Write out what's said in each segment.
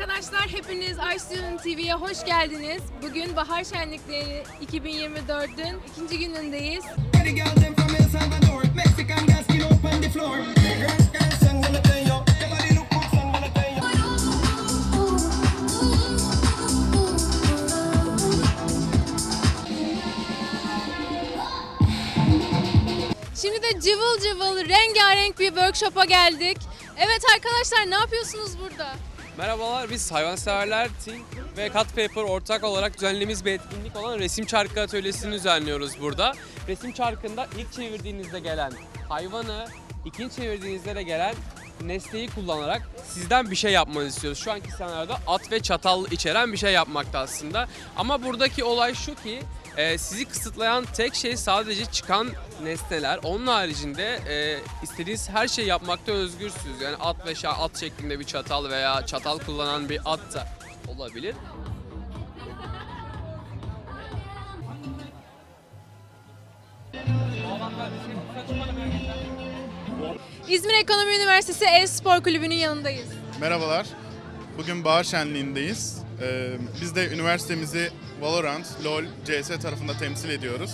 arkadaşlar, hepiniz iStudent TV'ye hoş geldiniz. Bugün Bahar Şenlikleri 2024'ün ikinci günündeyiz. Şimdi de cıvıl cıvıl, rengarenk bir workshop'a geldik. Evet arkadaşlar, ne yapıyorsunuz burada? Merhabalar, biz Hayvanseverler Team ve Cut Paper ortak olarak düzenlediğimiz bir etkinlik olan resim çarkı atölyesini düzenliyoruz burada. Resim çarkında ilk çevirdiğinizde gelen hayvanı, ikinci çevirdiğinizde de gelen nesneyi kullanarak sizden bir şey yapmanızı istiyoruz. Şu anki senaryoda at ve çatal içeren bir şey yapmakta aslında. Ama buradaki olay şu ki e, sizi kısıtlayan tek şey sadece çıkan nesneler. Onun haricinde e, istediğiniz her şeyi yapmakta özgürsünüz. Yani at ve şa- at şeklinde bir çatal veya çatal kullanan bir at da olabilir. İzmir Ekonomi Üniversitesi E-Spor Kulübü'nün yanındayız. Merhabalar. Bugün Bahar Şenliği'ndeyiz. Ee, biz de üniversitemizi Valorant, LoL, CS tarafında temsil ediyoruz.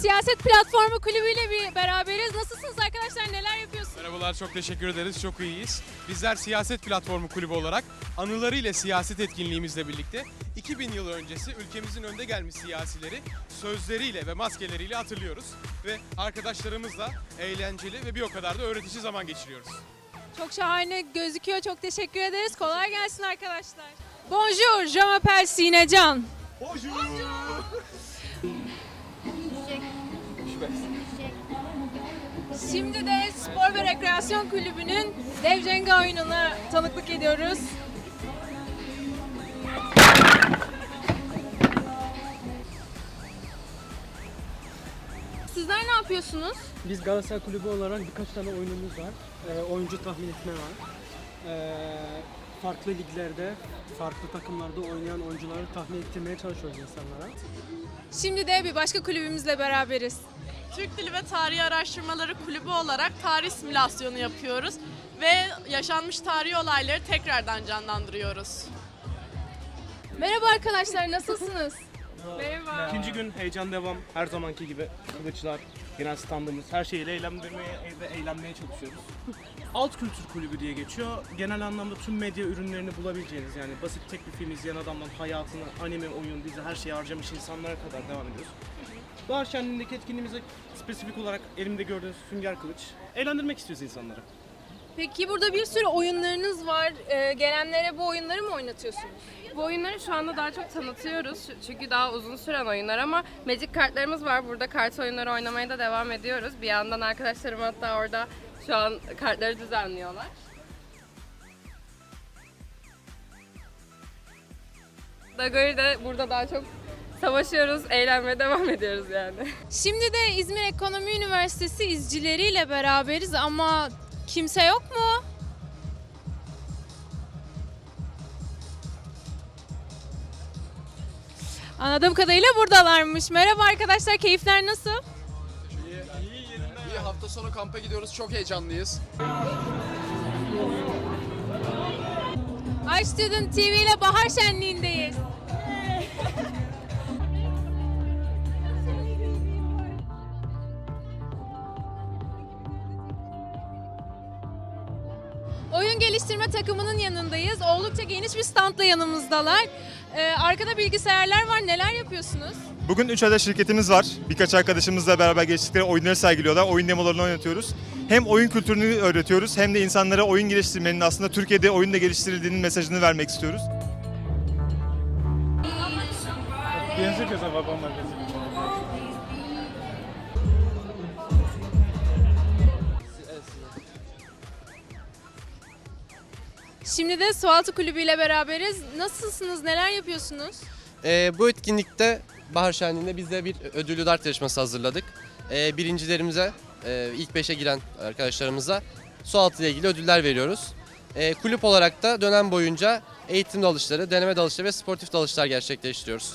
Siyaset Platformu Kulübü ile bir beraberiz. Nasılsınız arkadaşlar, neler yapıyorsunuz? Merhabalar, çok teşekkür ederiz. Çok iyiyiz. Bizler Siyaset Platformu Kulübü olarak anılarıyla siyaset etkinliğimizle birlikte 2000 yıl öncesi ülkemizin önde gelmiş siyasileri sözleriyle ve maskeleriyle hatırlıyoruz. Ve arkadaşlarımızla eğlenceli ve bir o kadar da öğretici zaman geçiriyoruz. Çok şahane gözüküyor, çok teşekkür ederiz. Kolay gelsin arkadaşlar. Bonjour, je m'appelle Sinecan. Şimdi de Spor ve Rekreasyon Kulübü'nün Dev Jenga oyununa tanıklık ediyoruz. Sizler ne yapıyorsunuz? Biz Galatasaray Kulübü olarak birkaç tane oyunumuz var. Ee, oyuncu tahmin etme var. Ee, farklı liglerde, farklı takımlarda oynayan oyuncuları tahmin ettirmeye çalışıyoruz insanlara. Şimdi de bir başka kulübümüzle beraberiz. Türk Dili ve Tarihi Araştırmaları Kulübü olarak tarih simülasyonu yapıyoruz ve yaşanmış tarihi olayları tekrardan canlandırıyoruz. Merhaba arkadaşlar, nasılsınız? Merhaba. İkinci gün heyecan devam. Her zamanki gibi kılıçlar, genel standımız, her şeyle eğlendirmeye ve eğlenmeye çalışıyoruz. Alt Kültür Kulübü diye geçiyor. Genel anlamda tüm medya ürünlerini bulabileceğiniz yani basit tek bir film izleyen adamdan hayatını, anime, oyun, dizi her şeyi harcamış insanlara kadar devam ediyoruz. Bahar Şenliği'ndeki etkinliğimize spesifik olarak elimde gördüğünüz sünger kılıç. Eğlendirmek istiyoruz insanları. Peki burada bir sürü oyunlarınız var. Ee, gelenlere bu oyunları mı oynatıyorsunuz? Bu oyunları şu anda daha çok tanıtıyoruz çünkü daha uzun süren oyunlar ama Magic kartlarımız var. Burada kart oyunları oynamaya da devam ediyoruz. Bir yandan arkadaşlarım hatta orada şu an kartları düzenliyorlar. Dagori de burada daha çok savaşıyoruz, eğlenmeye devam ediyoruz yani. Şimdi de İzmir Ekonomi Üniversitesi izcileriyle beraberiz ama kimse yok mu? Anladığım kadarıyla buradalarmış. Merhaba arkadaşlar, keyifler nasıl? İyi hafta sonu kampa gidiyoruz. Çok heyecanlıyız. iStudent TV ile Bahar Şenliği'ndeyiz. Oyun geliştirme takımının yanındayız. Oldukça geniş bir standla yanımızdalar. Ee, arkada bilgisayarlar var. Neler yapıyorsunuz? Bugün 3 adet şirketimiz var. Birkaç arkadaşımızla beraber geçtikleri oyunları sergiliyorlar. Oyun demolarını oynatıyoruz. Hem oyun kültürünü öğretiyoruz hem de insanlara oyun geliştirmenin aslında Türkiye'de oyun da geliştirildiğinin mesajını vermek istiyoruz. Şimdi de Sualtı Kulübü ile beraberiz. Nasılsınız? Neler yapıyorsunuz? Ee, bu etkinlikte Bahar Şenliği'nde biz de bir ödüllü dart yarışması hazırladık. Ee, birincilerimize, e, ilk beşe giren arkadaşlarımıza sualtı ile ilgili ödüller veriyoruz. Ee, kulüp olarak da dönem boyunca eğitim dalışları, deneme dalışları ve sportif dalışlar gerçekleştiriyoruz.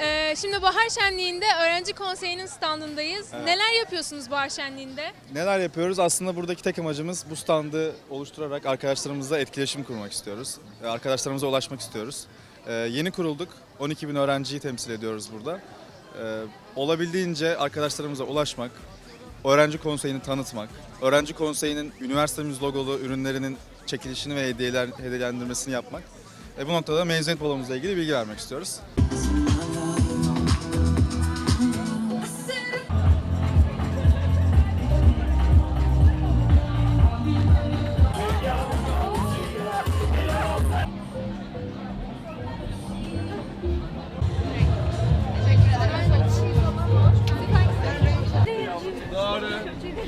Ee, şimdi Bahar Şenliği'nde öğrenci konseyinin standındayız. Neler yapıyorsunuz Bahar Şenliği'nde? Neler yapıyoruz? Aslında buradaki tek amacımız bu standı oluşturarak arkadaşlarımızla etkileşim kurmak istiyoruz. Ve Arkadaşlarımıza ulaşmak istiyoruz. Ee, yeni kurulduk. 12 bin öğrenciyi temsil ediyoruz burada. Ee, olabildiğince arkadaşlarımıza ulaşmak, öğrenci konseyini tanıtmak, öğrenci konseyinin üniversitemiz logolu ürünlerinin çekilişini ve hediyeler, hediyelendirmesini yapmak. E, bu noktada mezuniyet balomuzla ilgili bilgi vermek istiyoruz. Yok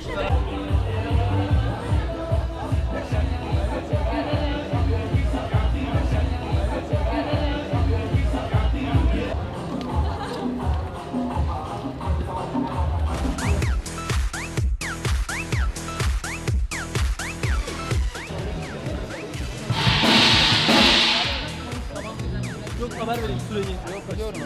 haber verin süre Yok biliyorum.